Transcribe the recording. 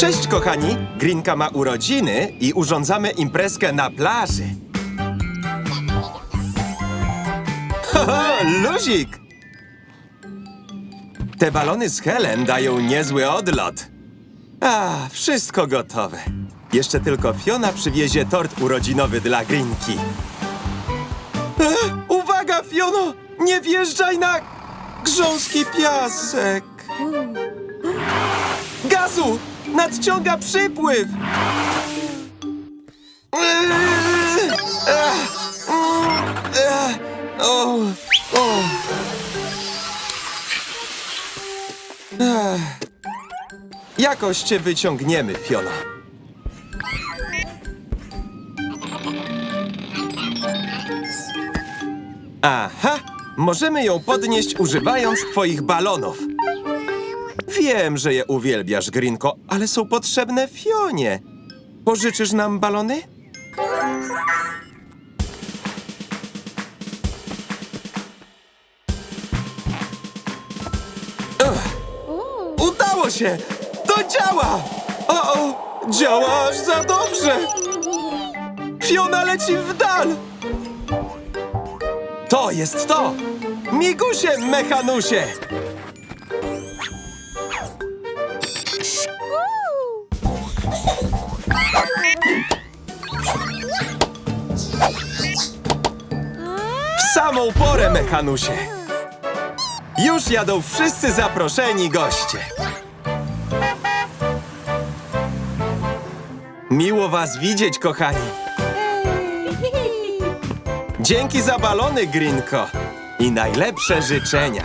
Cześć, kochani! Grinka ma urodziny i urządzamy imprezkę na plaży. Ho, luzik! Te balony z Helen dają niezły odlot. A, wszystko gotowe. Jeszcze tylko Fiona przywiezie tort urodzinowy dla Grinki. E, uwaga, Fiono! Nie wjeżdżaj na grząski piasek! Gazu! Nadciąga przypływ! Eee. Jakoś cię wyciągniemy, Fiona. Aha! Możemy ją podnieść używając twoich balonów. Wiem, że je uwielbiasz, Grinko, ale są potrzebne Fionie. Pożyczysz nam balony? Udało się! To działa! O, o, działa aż za dobrze! Fiona leci w dal! To jest to! Migusie, mechanusie! Samą porę, mechanusie! Już jadą wszyscy zaproszeni goście. Miło was widzieć, kochani. Dzięki za balony, Grinko. I najlepsze życzenia.